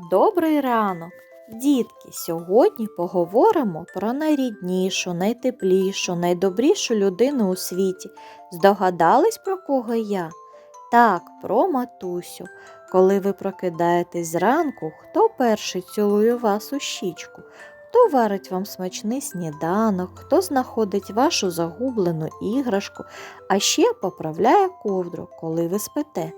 Добрий ранок! Дітки, сьогодні поговоримо про найріднішу, найтеплішу, найдобрішу людину у світі. Здогадались про кого я? Так, про матусю. Коли ви прокидаєтесь зранку, хто перший цілує вас у щічку? Хто варить вам смачний сніданок, хто знаходить вашу загублену іграшку, а ще поправляє ковдру, коли ви спите.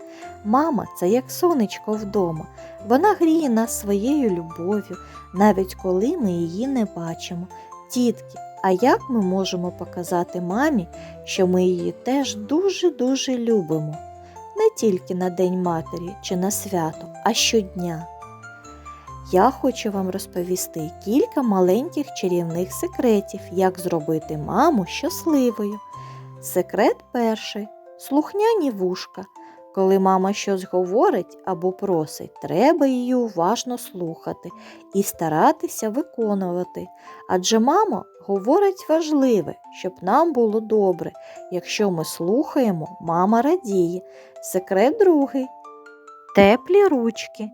Мама це як сонечко вдома. Вона гріє нас своєю любов'ю, навіть коли ми її не бачимо. Тітки, а як ми можемо показати мамі, що ми її теж дуже-дуже любимо? Не тільки на День Матері чи на свято, а щодня. Я хочу вам розповісти кілька маленьких чарівних секретів, як зробити маму щасливою. Секрет перший слухняні вушка. Коли мама щось говорить або просить, треба її уважно слухати і старатися виконувати. Адже мама говорить важливе, щоб нам було добре. Якщо ми слухаємо, мама радіє. Секрет другий. Теплі ручки.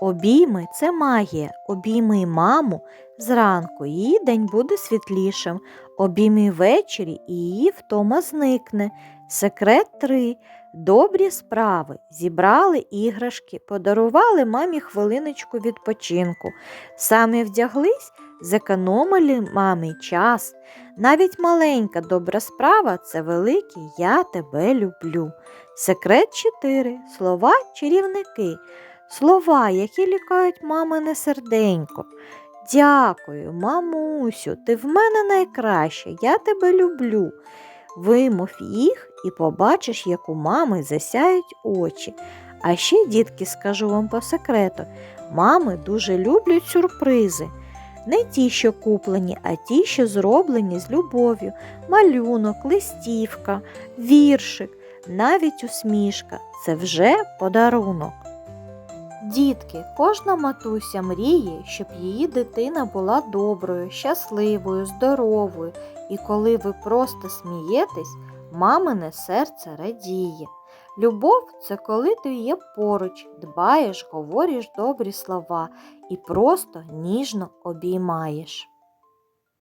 Обійми це магія. Обійми маму зранку, її день буде світлішим. Обійми ввечері і її втома зникне. Секрет 3. Добрі справи. Зібрали іграшки, подарували мамі хвилиночку відпочинку. Самі вдяглись, зекономили мамі час. Навіть маленька добра справа це великий Я тебе люблю. Секрет 4. Слова чарівники. Слова, які лікають мамине серденько. Дякую, мамусю, ти в мене найкраща, я тебе люблю. Вимов їх і побачиш, як у мами засяють очі. А ще, дітки, скажу вам по секрету, мами дуже люблять сюрпризи. Не ті, що куплені, а ті, що зроблені з любов'ю, малюнок, листівка, віршик, навіть усмішка це вже подарунок. Дітки, кожна матуся мріє, щоб її дитина була доброю, щасливою, здоровою, і коли ви просто смієтесь, мамине серце радіє. Любов це коли ти є поруч, дбаєш, говориш добрі слова і просто ніжно обіймаєш.